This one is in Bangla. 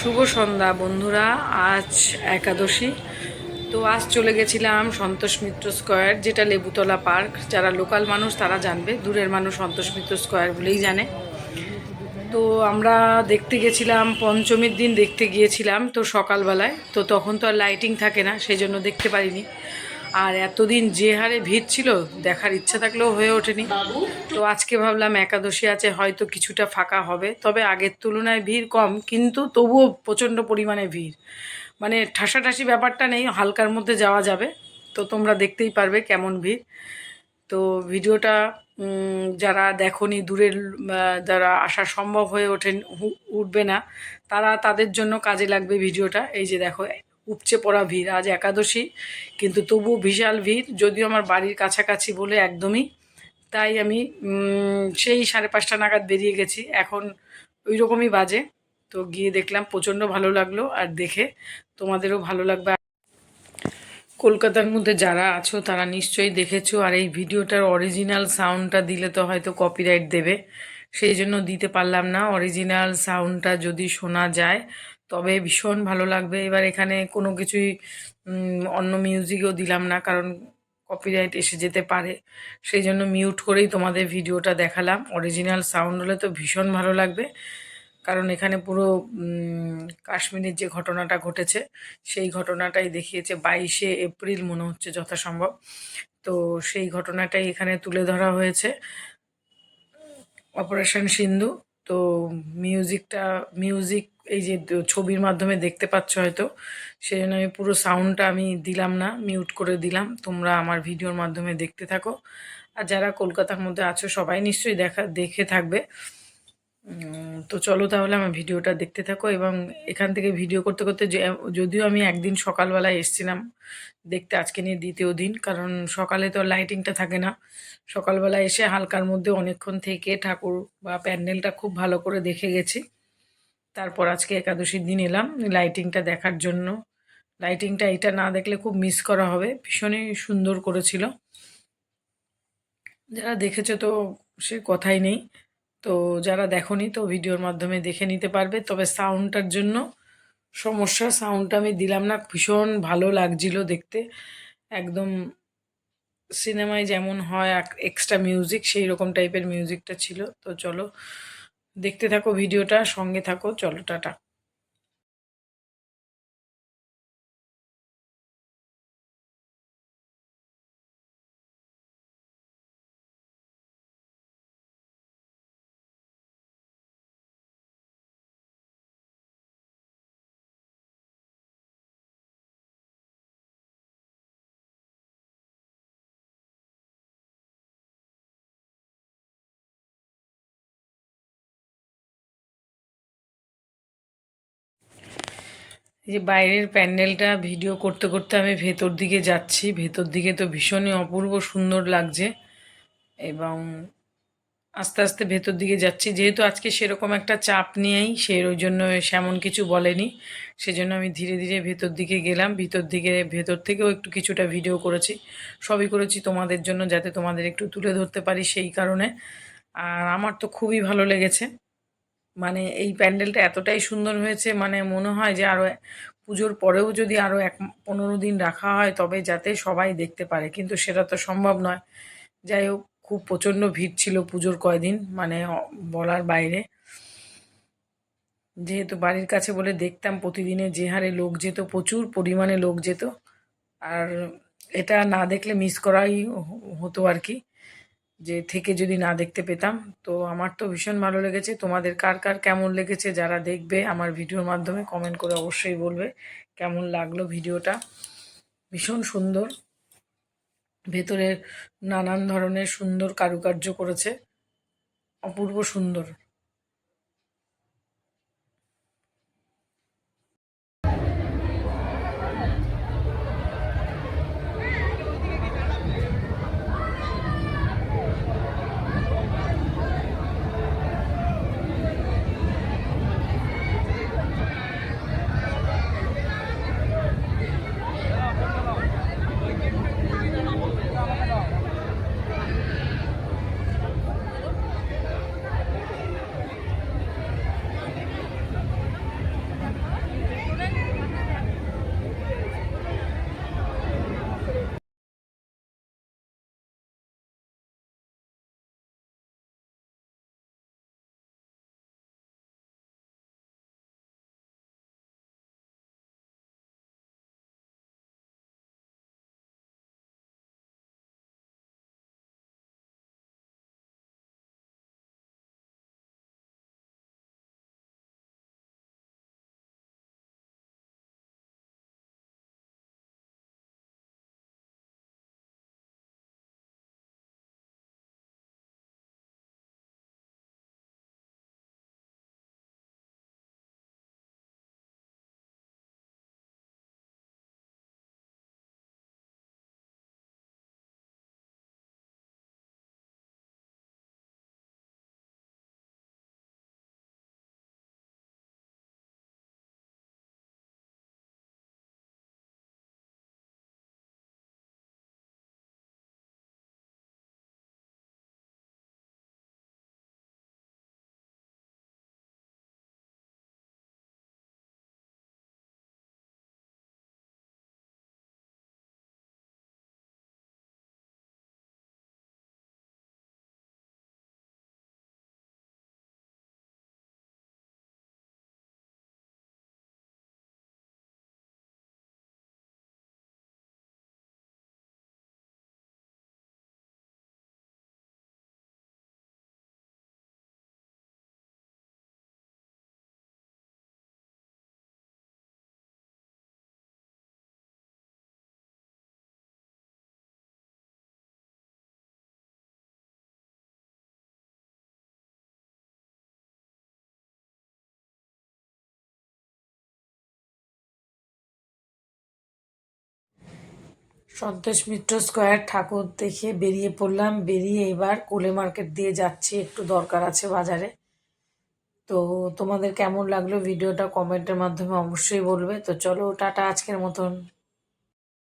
শুভ সন্ধ্যা, বন্ধুরা। আজ একাদশী। তো আজ চলে গেছিলাম সন্তোষ মিত্র স্কোয়ার, যেটা লেবুতলা পার্ক। যারা লোকাল মানুষ, তারা জানবে। দূরের মানুষ সন্তোষ মিত্র স্কোয়ার বলেই জানে। তো আমরা দেখতে গেছিলাম, পঞ্চমীর দিন দেখতে গিয়েছিলাম তো সকালবেলায়। তো তখন তো আর লাইটিং থাকে না, সেই জন্য দেখতে পারিনি। আর এতদিন যে হারে ভিড় ছিল দেখার ইচ্ছা থাকলেও হয়ে ওঠেনি। তো আজকে ভাবলাম একাদশী আছে হয়তো কিছুটা ফাঁকা হবে। তবে আগের তুলনায় ভিড় কম কিন্তু তবুও প্রচণ্ড পরিমাণে ভিড়। মানে ঠাসাঠাসি ব্যাপারটা নেই হালকার মধ্যে যাওয়া যাবে। তো তোমরা দেখতেই পারবে কেমন ভিড়। তো ভিডিওটা যারা দেখনি দূরের যারা আসা সম্ভব হয়ে ওঠেন উঠবে না তারা তাদের জন্য কাজে লাগবে ভিডিওটা। এই যে দেখো উপচে পড়া ভিড়, আজ একাদশী, কিন্তু তবুও বিশাল ভিড়, যদিও আমার বাড়ির কাছাকাছি বলে একদমই। তাই আমি সেই সাড়ে পাঁচটা নাগাদ বেরিয়ে গেছি। এখন ওই রকমই বাজে। তো গিয়ে দেখলাম প্রচণ্ড ভালো লাগল, আর দেখে তোমাদেরও ভালো লাগবে। কলকাতার মধ্যে যারা আছো, তারা নিশ্চয়ই দেখেছ, আর এই ভিডিওটার অরিজিনাল সাউন্ডটা দিলে তো হয়তো কপিরাইট দেবে। সেই জন্য দিতে পারলাম না। অরিজিনাল সাউন্ডটা যদি শোনা যায় তবে ভীষণ ভালো লাগবে। এবার এখানে কোনো কিছুই অন্য মিউজিকও দিলাম না, কারণ কপিরাইট এসে যেতে পারে। সেই জন্য মিউট করেই তোমাদের ভিডিওটা দেখালাম। অরিজিনাল সাউন্ড হলে তো ভীষণ ভালো লাগবে। কারণ এখানে পুরো কাশ্মীরের যে ঘটনাটা ঘটেছে, সেই ঘটনাটাই দেখিয়েছে। বাইশে এপ্রিল মনে হচ্ছে যথাসম্ভব। তো সেই ঘটনাটাই এখানে তুলে ধরা হয়েছে। অপারেশন সিন্ধু তো মিউজিকটা মিউজিক এই যে ছবির মাধ্যমে দেখতে পাচ্ছ হয়তো সেই জন্য আমি পুরো সাউন্ডটা আমি দিলাম না মিউট করে দিলাম। তোমরা আমার ভিডিওর মাধ্যমে দেখতে থাকো। আর যারা কলকাতার মধ্যে আছো, সবাই নিশ্চয়ই দেখা, দেখে থাকবে। তো চলো তাহলে আমার ভিডিওটা দেখতে থাকো এবং এখান থেকে ভিডিও করতে করতে যদিও আমি একদিন সকালবেলায় এসেছিলাম দেখতে, আজকে নিয়ে দ্বিতীয় দিন, কারণ সকালে তো লাইটিংটা থাকে না। সকালবেলা এসে হালকার মধ্যে অনেকক্ষণ থেকে ঠাকুর বা প্যান্ডেলটা খুব ভালো করে দেখে গেছি। তারপর আজকে একাদশীর দিন এলাম লাইটিংটা দেখার জন্য। লাইটিংটা এটা না দেখলে খুব মিস করা হবে, ভীষণই সুন্দর করেছিল। যারা দেখেছে তো সে কথাই নেই। তো যারা দেখোনি তো ভিডিওর মাধ্যমে দেখে নিতে পারবে, তবে সাউন্ডটার জন্য সমস্যা, সাউন্ডটা আমি দিলাম না, ভীষণ ভালো লাগছিল দেখতে। একদম সিনেমায় যেমন হয় এক্সট্রা মিউজিক সেই রকম টাইপের মিউজিকটা ছিল। তো চলো দেখতে থাকো ভিডিওটা, সঙ্গে থাকো, চলো, টাটা। এই যে বাইরের প্যান্ডেলটা ভিডিও করতে করতে আমি ভেতর দিকে যাচ্ছি। ভেতর দিকে তো ভীষণই অপূর্ব সুন্দর লাগছে। এবং আস্তে আস্তে ভেতর দিকে যাচ্ছি। যেহেতু আজকে সেরকম একটা চাপ নিয়েই সে ওই জন্য সেমন কিছু বলেনি। সেজন্য আমি ধীরে ধীরে ভেতর দিকে গেলাম। ভিতর দিকে, ভেতর থেকেও একটু কিছুটা ভিডিও করেছি। সবই করেছি তোমাদের জন্য যাতে তোমাদের একটু তুলে ধরতে পারি সেই কারণে। আর আমার তো খুবই ভালো লেগেছে। মানে এই প্যান্ডেলটা এতটাই সুন্দর হয়েছে মানে মনে হয় যে আরও পুজোর পরেও যদি আরও এক পনেরো দিন রাখা হয় তবে যাতে সবাই দেখতে পারে, কিন্তু সেটা তো সম্ভব নয়। যাই হোক, খুব প্রচণ্ড ভিড় ছিল পুজোর কয়দিন মানে বলার বাইরে। যেহেতু বাড়ির কাছে বলে দেখতাম প্রতিদিনে যে হারে লোক যেত, প্রচুর পরিমাণে লোক যেত। আর এটা না দেখলে মিস করাই হতো আর কি। যে থেকে যদি না দেখতে পেতাম, তো আমার তো ভীষণ ভালো লেগেছে। তোমাদের কার কার কেমন লেগেছে যারা দেখবে আমার ভিডিওর মাধ্যমে কমেন্ট করে অবশ্যই বলবে কেমন লাগল ভিডিওটা। ভীষণ সুন্দর ভেতরে নানান ধরনের সুন্দর কারুকার্য করেছে, অপূর্ব সুন্দর। সন্তোষ মিত্র স্কোয়ার ঠাকুর দেখে বেরিয়ে পড়লাম। বেরিয়ে এবার কোলে মার্কেট দিয়ে যাচ্ছি, একটু দরকার আছে বাজারে। তো তোমাদের কেমন লাগল ভিডিওটা কমেন্টের মাধ্যমে অবশ্যই বলবে। তো চলো, টাটা, আজকের মতন।